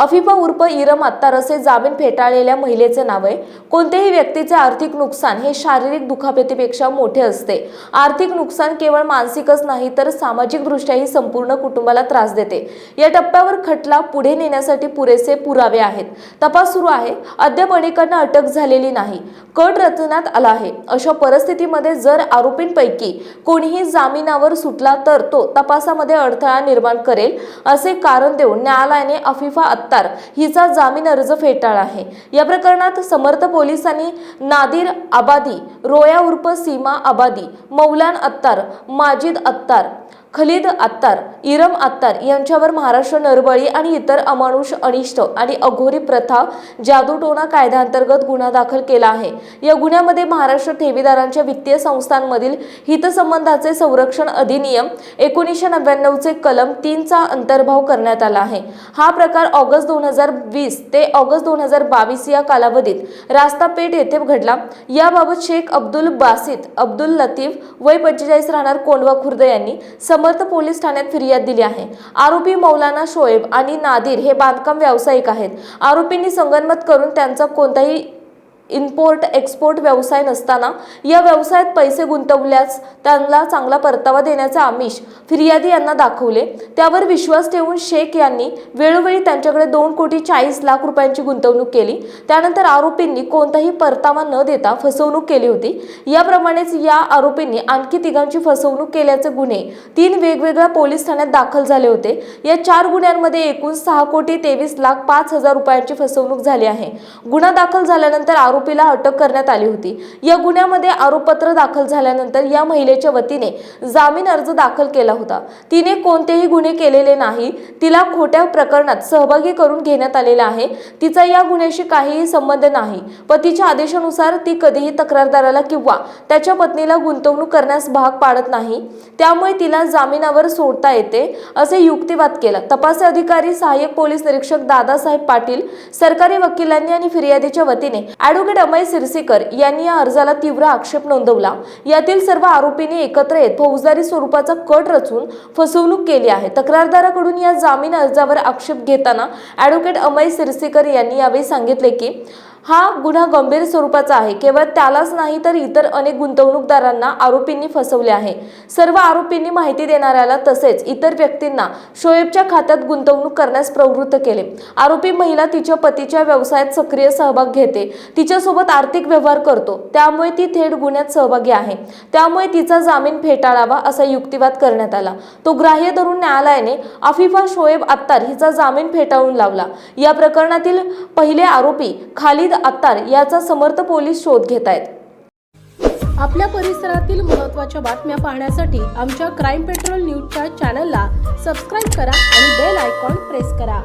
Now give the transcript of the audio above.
अफिफा उर्फ इरम अत्तार असे जामीन फेटाळलेल्या महिलेचे नाव आहे. कोणत्याही व्यक्तीचे आर्थिक नुकसान हे शारीरिक दुखापतीपेक्षा मोठे असते. आर्थिक नुकसान केवळ मानसिकच नाही तर सामाजिकदृष्ट्याही संपूर्ण कुटुंबाला त्रास देते. या टप्प्यावर खटला पुढे नेण्यासाठी पुरेसे पुरावे आहेत. तपास सुरू आहे. अद्याप अनेकांना अटक झालेली नाही. कट रचण्यात आला आहे. अशा परिस्थितीमध्ये जर आरोपींपैकी कोणीही जामिनावर सुटला तर तो तपासामध्ये अडथळा निर्माण करेल असे कारण देऊन न्यायालयाने अफिफा सत्तार हिचा जामीन अर्ज फेटाळला आहे. या प्रकरणात समर्थ पोलिसांनी नादिर आबादी रोया उर्फ सीमा आबादी मौलान अत्तार माजिद अत्तार खलीद अत्तार इरम अत्तार यांच्यावर महाराष्ट्र नरबळी आणि इतर अमानुष अनिष्ट आणि अघोरी प्रथा जादूटोणा कायद्याअंतर्गत गुन्हा दाखल केला आहे. या गुन्ह्यामध्ये महाराष्ट्र ठेवीदारांच्या वित्तीय संस्थांमधील हितसंबंधाचे संरक्षण अधिनियम एकोणीसशे नव्याण्णवचे कलम तीनचा अंतर्भाव करण्यात आला आहे. हा प्रकार ऑगस्ट दोन हजार वीस ते ऑगस्ट दोन हजार बावीस या कालावधीत रास्ता पेठ येथे घडला. याबाबत शेख अब्दुल बासित अब्दुल लतीफ वय पंचेचाळीस राहणार कोंडवा खुर्द यांनी समर्थ पोलीस ठाण्यात फिर्याद दिली आहे. आरोपी मौलाना शोएब आणि नादिर हे बांधकाम व्यावसायिक आहेत. आरोपींनी संगनमत करून त्यांचा कोणताही इम्पोर्ट एक्सपोर्ट व्यवसाय नसताना या व्यवसायात पैसे गुंतवल्यास त्यांना चांगला परतावा देण्याचे आमिष फिर्यादी यांना दाखवले. त्यावर विश्वास ठेवून शेख यांनी वेळोवेळी त्यांच्याकडे दोन कोटी चाळीस लाख रुपयांची गुंतवणूक केली. त्यानंतर आरोपींनी कोणताही परतावा न देता फसवणूक केली होती. याप्रमाणेच या आरोपींनी आणखी तिघांची फसवणूक केल्याचे गुन्हे तीन वेगवेगळ्या पोलीस ठाण्यात दाखल झाले होते. या चार गुन्ह्यांमध्ये एकूण सहा कोटी तेवीस लाख पाच हजार रुपयांची फसवणूक झाली आहे. गुन्हा दाखल झाल्यानंतर आरोपीला अटक करण्यात आली होती. या गुन्ह्यामध्ये आरोपपत्र दाखल झाल्यानंतर या महिलेच्या वतीने जामीन अर्ज दाखल केला होता. तिने कोणतेही गुन्हे केलेले नाही. तिला खोट्या प्रकरणात सहभागी करून घेण्यात आलेला आहे. तिचा या गुन्ह्याशी काहीही संबंध नाही. पतीच्या आदेशानुसार ती कधीही तक्रारदाराला किंवा त्याच्या पत्नीला गुंतवणूक करण्यास भाग पाडत नाही. त्यामुळे तिला जामिनावर सोडता येते असे युक्तिवाद केला. तपास अधिकारी सहाय्यक पोलीस निरीक्षक दादासाहेब पाटील सरकारी वकिलांनी आणि फिर्यादीच्या वतीने ॲडव्होकेट अमय सिरसीकर यांनी या अर्जाला तीव्र आक्षेप नोंदवला. यातील सर्व आरोपींनी एकत्र येत फौजदारी स्वरूपाचा कट रचून फसवणूक केली आहे. तक्रारदाराकडून या जामीन अर्जावर आक्षेप घेताना ॲडव्होकेट अमय सिरसीकर यांनी यावेळी सांगितले की हा गुन्हा गंभीर स्वरूपाचा आहे. केवळ त्यालाच नाही तर इतर अनेक गुंतवणूकदारांना आरोपींनी फसवले आहे. सर्व आरोपींनी माहिती देणाऱ्याला तसेच इतर व्यक्तींना शोएबच्या खात्यात गुंतवणूक करण्यास प्रवृत्त केले. आरोपी महिला तिच्या पतीच्या व्यवसायात सक्रिय सहभाग घेते. तिच्यासोबत आर्थिक व्यवहार करतो. त्यामुळे ती थेट गुन्ह्यात सहभागी आहे. त्यामुळे तिचा जामीन फेटाळावा असा युक्तिवाद करण्यात आला. तो ग्राह्य धरून न्यायालयाने अफिफा शोएब अत्तार हिचा जामीन फेटाळून लावला. या प्रकरणातील पहिले आरोपी खालिद अत्तार याचा समर्थ पोलीस शोध घेत आहेत. आपल्या परिसरातील महत्त्वाच्या बातम्या पाहण्यासाठी आमच्या क्राईम पेट्रोल न्यूजच्या चॅनलला सबस्क्राईब करा आणि बेल आयकॉन प्रेस करा.